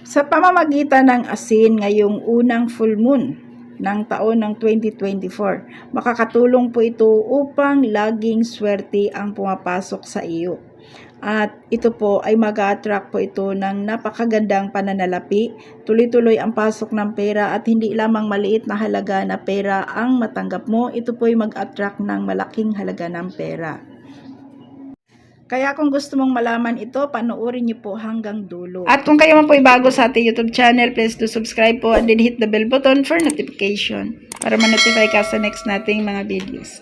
Sa pamamagitan ng asin ngayong unang full moon ng taon ng 2024, makakatulong po ito upang laging swerte ang pumapasok sa iyo. At ito po ay mag attract po ito ng napakagandang pananalapi, tuloy-tuloy ang pasok ng pera at hindi lamang maliit na halaga na pera ang matanggap mo, ito po ay mag-attract ng malaking halaga ng pera. Kaya kung gusto mong malaman ito, panoorin niyo po hanggang dulo. At kung kayo man po ay bago sa ating YouTube channel, please do subscribe po and then hit the bell button for notification para ma-notify ka sa next nating mga videos.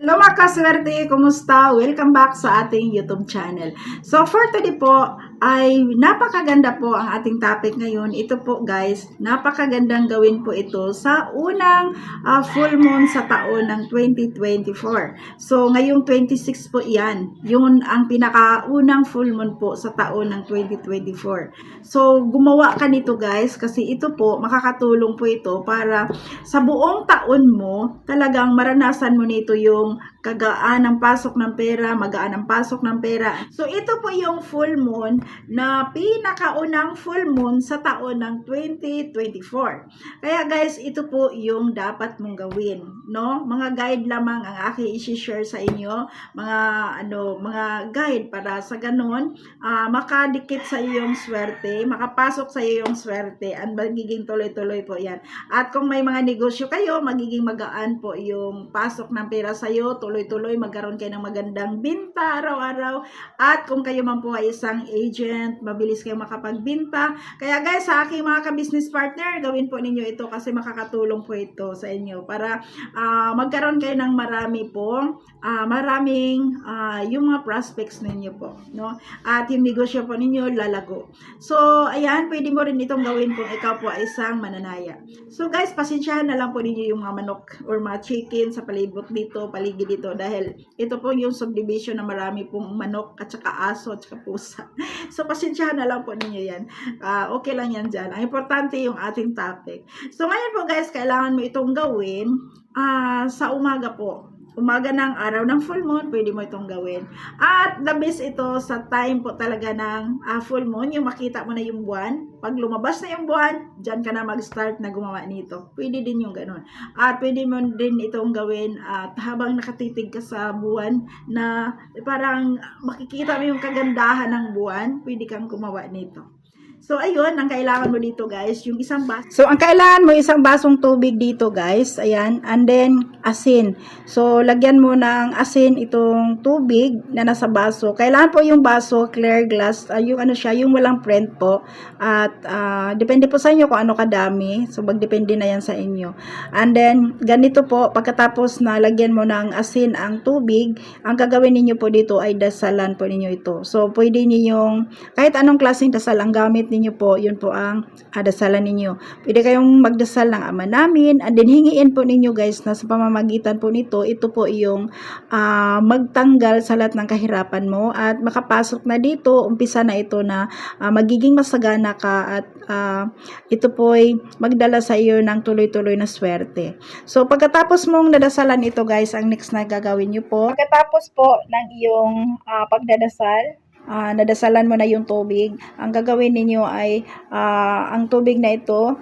Hello mga kaswerte, kumusta? Welcome back sa ating YouTube channel. So for today po, ay napakaganda po ang ating topic ngayon. Ito po guys, napakagandang gawin po ito sa unang ah, full moon sa taon ng 2024. So ngayong 26 po yan, yun ang pinakaunang full moon po sa taon ng 2024. So gumawa ka nito guys kasi ito po, makakatulong po ito para sa buong taon mo, talagang maranasan mo nito yung kagaan ng pasok ng pera, magaan ang pasok ng pera. So ito po yung full moon na pinakaunang full moon sa taon ng 2024. Kaya guys, ito po yung dapat mong gawin, no? Mga guide lamang ang aking i-share sa inyo, mga ano, mga guide para sa ganun, ah, makadikit sa iyo yung swerte, makapasok sa iyo yung swerte, at magiging tuloy-tuloy po 'yan. At kung may mga negosyo kayo, magiging magaan po yung pasok ng pera sa iyo, tuloy-tuloy magkaroon kayo ng magandang binta araw-araw. At kung kayo man po ay isang agent, mabilis kayo makapagbinta. Kaya guys, sa aking mga ka-business partner, gawin po ninyo ito kasi makakatulong po ito sa inyo para ah, magkaroon kayo ng marami po, ah, maraming ah, yung mga prospects ninyo po, no? At yung negosyo po ninyo lalago. So, ayan, pwede mo rin itong gawin kung ikaw po ay isang mananaya. So guys, pasensyahan na lang po ninyo yung mga manok or mga chicken sa palibot dito, paligid dito dahil ito po yung subdivision na marami pong manok at saka aso at saka pusa. So pasensyahan na lang po ninyo yan. Ah, okay lang yan dyan. Ang importante yung ating topic. So ngayon po guys, kailangan mo itong gawin ah, sa umaga po. Umaga ng araw ng full moon, pwede mo itong gawin. At the best ito sa time po talaga ng ah, full moon, yung makita mo na yung buwan. Pag lumabas na yung buwan, dyan ka na mag-start na gumawa nito. Pwede din yung ganun. At pwede mo din itong gawin at habang nakatitig ka sa buwan na parang makikita mo yung kagandahan ng buwan, pwede kang gumawa nito. So, ayun, ang kailangan mo dito, guys, yung isang baso. So, ang kailangan mo, isang basong tubig dito, guys. Ayan. And then, asin. So, lagyan mo ng asin itong tubig na nasa baso. Kailangan po yung baso, clear glass, ah, yung ano siya, yung walang print po. At, ah, depende po sa inyo kung ano kadami. So, magdepende na yan sa inyo. And then, ganito po, pagkatapos na lagyan mo ng asin ang tubig, ang gagawin ninyo po dito ay dasalan po ninyo ito. So, pwede ninyong, kahit anong klaseng dasal ang gamit ninyo po, yun po ang ah, dasalan ninyo. Pwede kayong magdasal ng ama namin, and then hingiin po ninyo guys na sa pamamagitan po nito, ito po yung ah, magtanggal sa lahat ng kahirapan mo at makapasok na dito, umpisa na ito na ah, magiging masagana ka at ah, ito po ay magdala sa iyo ng tuloy-tuloy na swerte. So pagkatapos mong nadasalan ito guys, ang next na gagawin nyo po, pagkatapos po ng iyong ah, pagdadasal, ah, nadasalan mo na yung tubig, ang gagawin ninyo ay ah, ang tubig na ito,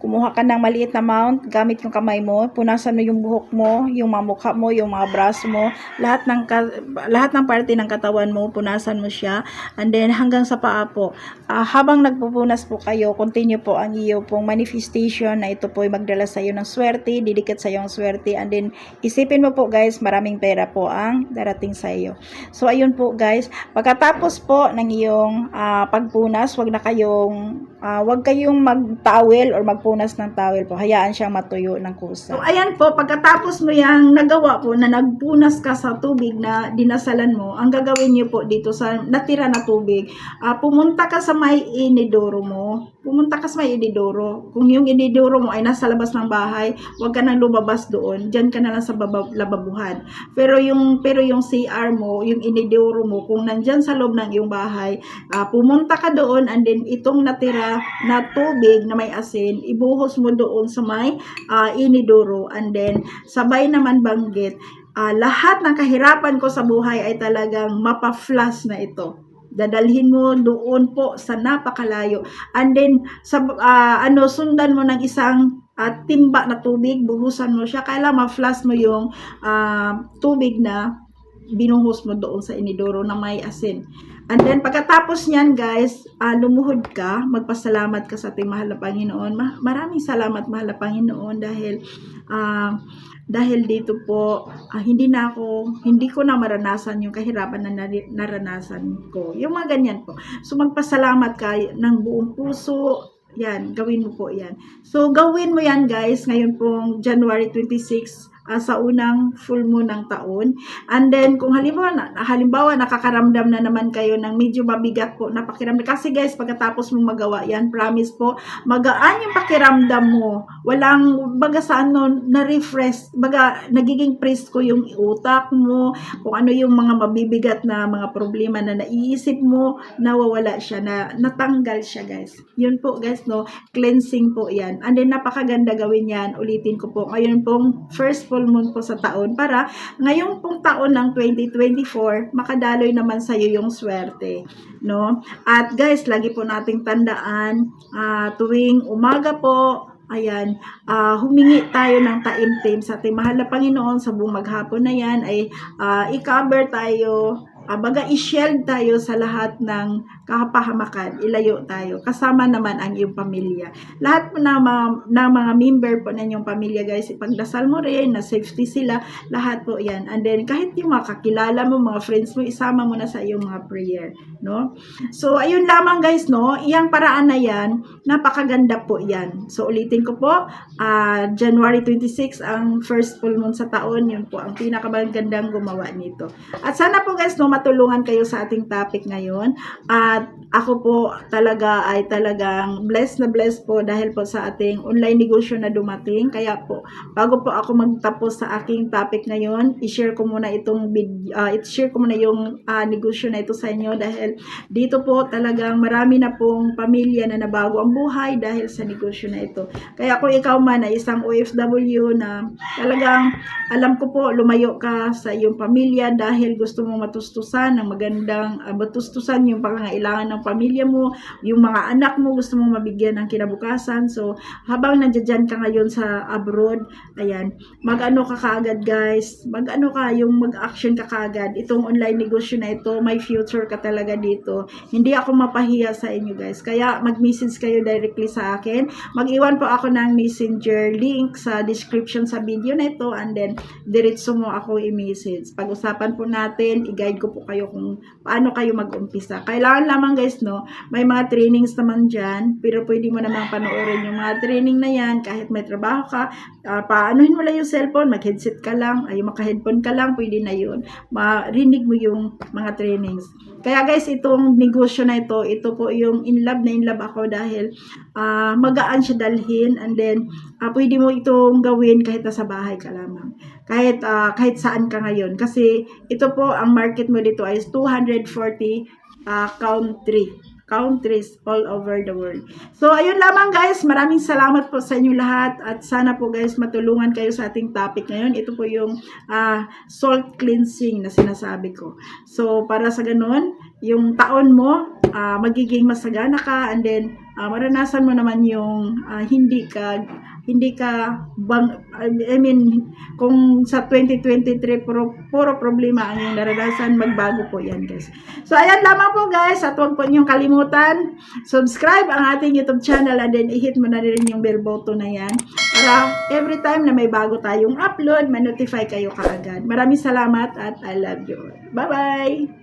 kumuha ka ng maliit na amount gamit yung kamay mo, punasan mo yung buhok mo, yung mga mukha mo, yung mga braso mo, lahat ng lahat ng parte ng katawan mo, punasan mo siya. And then hanggang sa paa po. Ah, habang nagpupunas po kayo, continue po ang iyo pong manifestation na ito po ay magdala sa iyo ng swerte, didikit sa iyo ang swerte. And then isipin mo po guys, maraming pera po ang darating sa iyo. So ayun po guys, pagkatapos po ng iyong ah, pagpunas, wag na kayong ah, wag kayong mag-towel or magpunas ng towel po. Hayaan siyang matuyo ng kusa. So ayan po, pagkatapos mo yang nagawa po na nagpunas ka sa tubig na dinasalan mo, ang gagawin niyo po dito sa natira na tubig, ah, pumunta ka sa may inidoro mo. Pumunta ka sa may inidoro. Kung yung inidoro mo ay nasa labas ng bahay, wag ka nang lumabas doon. Diyan ka na lang sa baba, lababuhan. Pero yung pero yung CR mo, yung inidoro mo, kung nandyan sa loob ng iyong bahay, ah, pumunta ka doon and then itong natira na tubig na may asin, ibuhos mo doon sa may ah, inidoro and then sabay naman banggit ah, lahat ng kahirapan ko sa buhay ay talagang mapa-flash na ito. Dadalhin mo doon po sa napakalayo. And then, sa, ah, ano, sundan mo ng isang ah, timba na tubig, buhusan mo siya. Kailan ma-flash mo yung ah, tubig na binuhos mo doon sa inidoro na may asin. And then, pagkatapos niyan, guys, ah, lumuhod ka, magpasalamat ka sa ating mahal na Panginoon. Ma- maraming salamat, mahal na Panginoon, dahil, ah, dahil dito po, ah, hindi na ako, hindi ko na maranasan yung kahirapan na naranasan ko. Yung mga ganyan po. So, magpasalamat ka ng buong puso, yan, gawin mo po yan. So, gawin mo yan, guys, ngayon pong January 26, ah, sa unang full moon ng taon. And then, kung halimbawa, na, halimbawa nakakaramdam na naman kayo ng medyo mabigat po na pakiramdam. Kasi guys, pagkatapos mo magawa yan, promise po, magaan yung pakiramdam mo. Walang, baga sa ano, na-refresh, baga, nagiging presko yung utak mo, kung ano yung mga mabibigat na mga problema na naiisip mo, nawawala siya, na natanggal siya guys. Yun po guys, no, cleansing po yan. And then, napakaganda gawin yan. Ulitin ko po, ngayon pong first full moon po sa taon para ngayong pong taon ng 2024, makadaloy naman sa'yo yung swerte. No? At guys, lagi po nating tandaan, ah, tuwing umaga po, ayan, ah, humingi tayo ng taimtim sa ating mahal na Panginoon sa buong maghapon na yan ay ah, i-cover tayo, ah, baga i-shield tayo sa lahat ng kapahamakan, ilayo tayo. Kasama naman ang iyong pamilya. Lahat po na, mga, na mga member po ng iyong pamilya guys, ipagdasal mo rin na safety sila, lahat po yan. And then kahit yung mga kakilala mo, mga friends mo, isama mo na sa iyong mga prayer. No? So ayun lamang guys, no? Iyang paraan na yan, napakaganda po yan. So ulitin ko po, ah, January 26 ang first full moon sa taon, yun po ang pinakamagandang gumawa nito. At sana po guys, no, matulungan kayo sa ating topic ngayon. At ako po talaga ay talagang blessed na blessed po dahil po sa ating online negosyo na dumating. Kaya po, bago po ako magtapos sa aking topic ngayon, i-share ko muna itong vid- ah, i-share ko muna yung ah, negosyo na ito sa inyo dahil dito po talagang marami na pong pamilya na nabago ang buhay dahil sa negosyo na ito. Kaya kung ikaw man ay isang OFW na talagang alam ko po lumayo ka sa iyong pamilya dahil gusto mong matustusan ng magandang uh, matustusan yung pangangailangan ng pamilya mo, yung mga anak mo gusto mong mabigyan ng kinabukasan. So habang nandiyan ka ngayon sa abroad, ayan, mag-ano ka kaagad guys, mag-ano ka yung mag-action ka kaagad. Itong online negosyo na ito, may future ka talaga dito. Hindi ako mapahiya sa inyo guys. Kaya mag-message kayo directly sa akin. Mag-iwan po ako ng messenger link sa description sa video na ito and then diretso mo ako i-message. Pag-usapan po natin, i-guide ko po kayo kung paano kayo mag-umpisa. Kailangan lamang guys, no, may mga trainings naman dyan, pero pwede mo namang panoorin yung mga training na yan kahit may trabaho ka, uh, paanohin mo lang yung cellphone, mag-headset ka lang, ay maka-headphone ka lang, pwede na yun. Marinig mo yung mga trainings. Kaya guys, itong negosyo na ito, ito po yung in love na in love ako dahil ah, magaan siya dalhin and then ah, pwede mo itong gawin kahit nasa bahay ka lamang. Kahit ah, kahit saan ka ngayon kasi ito po ang market mo dito ay 240 ah, country countries all over the world. So, ayun lamang guys. Maraming salamat po sa inyo lahat at sana po guys matulungan kayo sa ating topic ngayon. Ito po yung ah, salt cleansing na sinasabi ko. So, para sa ganun, yung taon mo, ah, magiging masagana ka and then ah, maranasan mo naman yung ah, hindi ka hindi ka bang I mean kung sa 2023 puro, puro problema ang iyong naranasan magbago po yan guys. So ayan lamang po guys at huwag po niyong kalimutan subscribe ang ating youtube channel and then i-hit mo na rin yung bell button na yan para every time na may bago tayong upload ma-notify kayo kaagad. Maraming salamat at I love you bye bye